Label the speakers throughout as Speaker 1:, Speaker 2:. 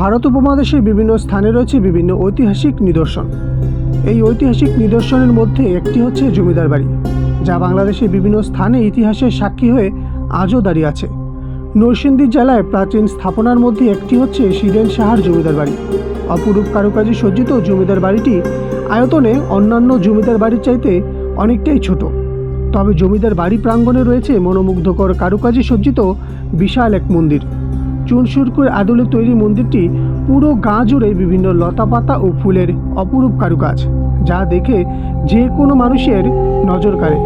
Speaker 1: ভারত উপমহাদেশের বিভিন্ন স্থানে রয়েছে বিভিন্ন ঐতিহাসিক নিদর্শন। এই ঐতিহাসিক নিদর্শনের মধ্যে একটি হচ্ছে জমিদার বাড়ি, যা বাংলাদেশের বিভিন্ন স্থানে ইতিহাসের সাক্ষী হয়ে আজও দাঁড়িয়ে আছে। নরসিংদী জেলায় প্রাচীন স্থাপনার মধ্যে একটি হচ্ছে শিরেন সাহার জমিদার বাড়ি। অপরূপ কারুকাজে সজ্জিত জমিদার বাড়িটি আয়তনে অন্যান্য জমিদার বাড়ির চাইতে অনেকটাই ছোট। তবে জমিদার বাড়ি প্রাঙ্গণে রয়েছে মনোমুগ্ধকর কারুকাজে সজ্জিত বিশাল এক মন্দির। চুনসুরকুর আদলে তৈরি মন্দিরটি পুরো গা জুড়ে বিভিন্ন লতাপাতা ও ফুলের অপরূপ কারুকাজ, যা দেখে যে কোনো মানুষের নজর কাড়ে।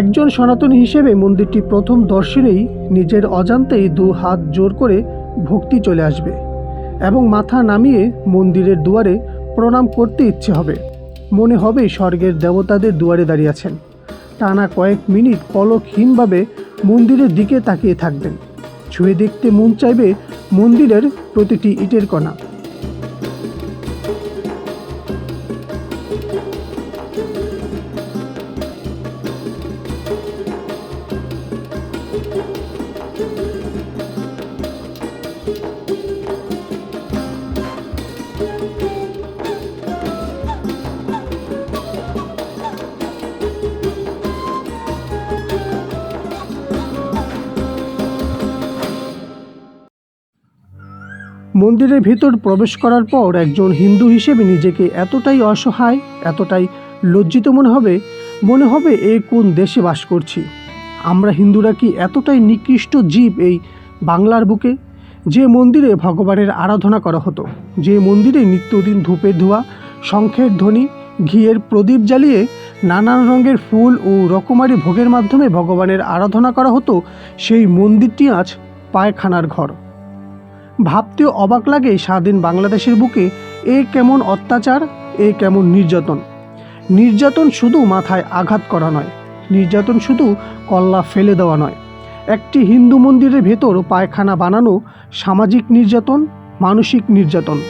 Speaker 1: একজন সনাতন হিসেবে মন্দিরটি প্রথম দর্শনেই নিজের অজান্তেই দু হাত জোর করে ভক্তি চলে আসবে এবং মাথা নামিয়ে মন্দিরের দুয়ারে প্রণাম করতে ইচ্ছে হবে। মনে হবে স্বর্গের দেবতাদের দুয়ারে দাঁড়িয়ে আছেন। টানা কয়েক মিনিট পলকহীনভাবে মন্দিরের দিকে তাকিয়ে থাকবেন। ছুঁয়ে দেখতে মন চাইবে মন্দিরের প্রতিটি ইটের কণা। মন্দিরের ভেতর প্রবেশ করার পর একজন হিন্দু হিসেবে নিজেকে এতটাই অসহায়, এতটাই লজ্জিত মনে হবে মনে হবে এ কোন দেশে বাস করছি। আমরা হিন্দুরা কি এতটাই নিকৃষ্ট জীব এই বাংলার বুকে? যে মন্দিরে ভগবানের আরাধনা করা হতো, যে মন্দিরে নিত্যদিন ধূপের ধোঁয়া, শঙ্খের ধ্বনি, ঘিয়ের প্রদীপ জ্বালিয়ে নানান রঙের ফুল ও রকমারি ভোগের মাধ্যমে ভগবানের আরাধনা করা হতো, সেই মন্দিরটি আজ পায়খানার ঘর। ভাবতেও অবাক লাগে স্বাধীন বাংলাদেশের বুকে এ কেমন অত্যাচার, এ কেমন নির্যাতন। নির্যাতন শুধু মাথায় আঘাত করা নয়, নির্যাতন শুধু কল্লা ফেলে দেওয়া নয়। একটি হিন্দু মন্দিরের ভেতর পায়খানা বানানো সামাজিক নির্যাতন, মানসিক নির্যাতন।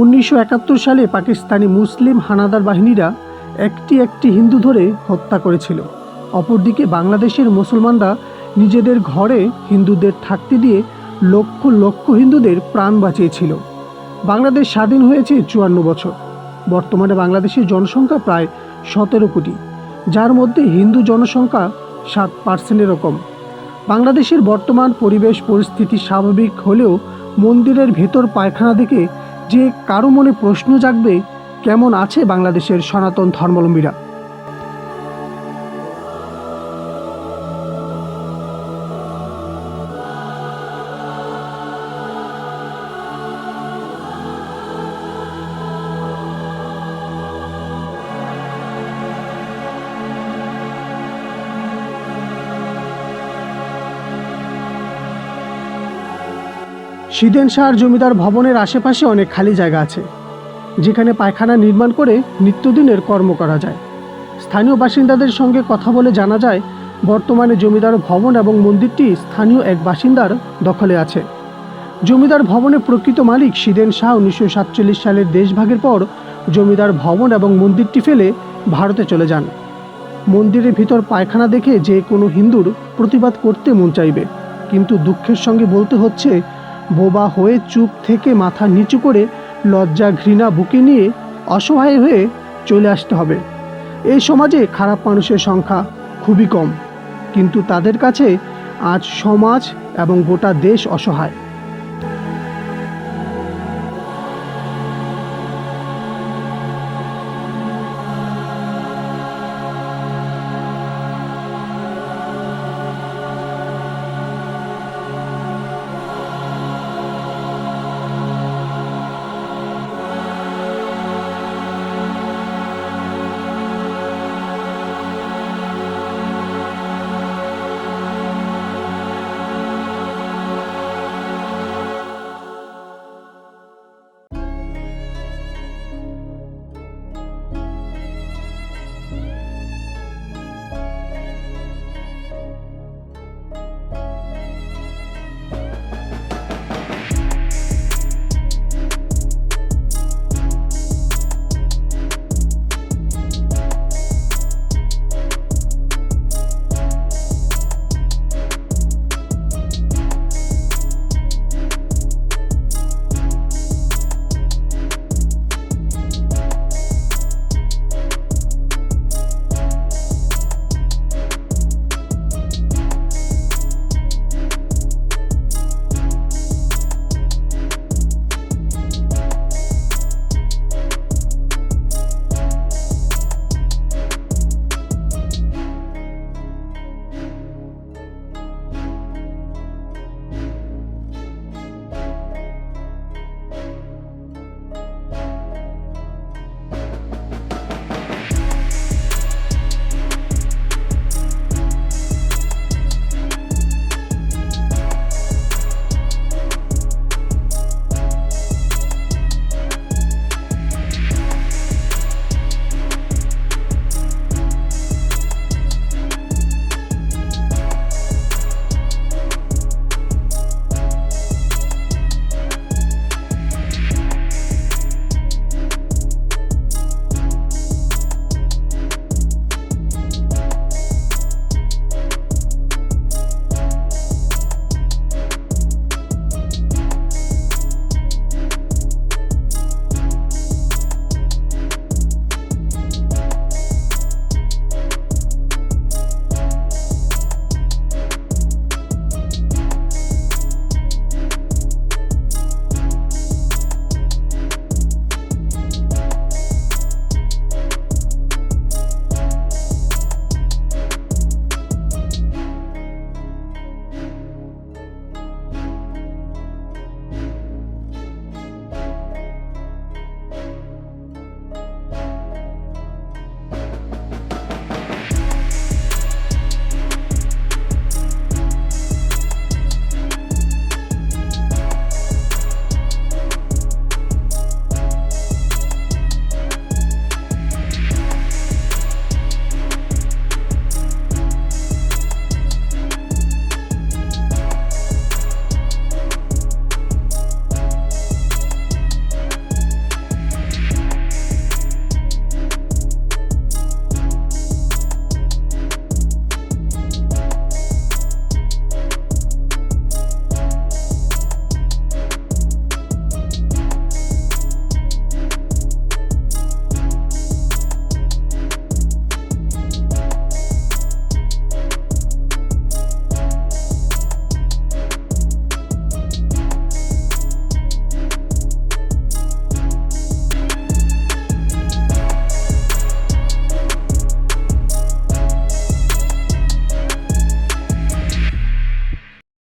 Speaker 1: উনিশশো একাত্তর সালে পাকিস্তানি মুসলিম হানাদার বাহিনীরা একটি একটি হিন্দু ধরে হত্যা করেছিল। অপরদিকে বাংলাদেশের মুসলমানরা নিজেদের ঘরে হিন্দুদের থাকতে দিয়ে লক্ষ লক্ষ হিন্দুদের প্রাণ বাঁচিয়েছিল। বাংলাদেশ স্বাধীন হয়েছে চুয়ান্ন বছর। বর্তমানে বাংলাদেশের জনসংখ্যা প্রায় সতেরো কোটি, যার মধ্যে হিন্দু জনসংখ্যা সাত পার্সেন্টেরও কম বাংলাদেশের বর্তমান পরিবেশ পরিস্থিতি স্বাভাবিক হলেও মন্দিরের ভেতর পায়খানা দেখে যে কারও মনে প্রশ্ন জাগবে কেমন আছে বাংলাদেশের সনাতন ধর্মাবলম্বীরা? সিদেন শাহর জমিদার ভবনের আশেপাশে অনেক খালি জায়গা আছে, যেখানে পায়খানা নির্মাণ করে নিত্যদিনের কর্ম করা যায়। স্থানীয় বাসিন্দাদের সঙ্গে কথা বলে জানা যায়, বর্তমানে জমিদার ভবন এবং মন্দিরটি স্থানীয় এক বাসিন্দার দখলে আছে। জমিদার ভবনের প্রকৃত মালিক সিদেন শাহ উনিশশো সাতচল্লিশ সালের দেশভাগের পর জমিদার ভবন এবং মন্দিরটি ফেলে ভারতে চলে যান। মন্দিরের ভিতর পায়খানা দেখে যে কোনো হিন্দুর প্রতিবাদ করতে মন চাইবে, কিন্তু দুঃখের সঙ্গে বলতে হচ্ছে বোবা হয়ে চুপ থেকে মাথা নিচু করে লজ্জা ঘৃণা বুকে নিয়ে অসহায় হয়ে চলে আসতে হবে। এই সমাজে খারাপ মানুষের সংখ্যা খুবই কম। কিন্তু তাদের কাছে আজ সমাজ এবং গোটা দেশ অসহায়।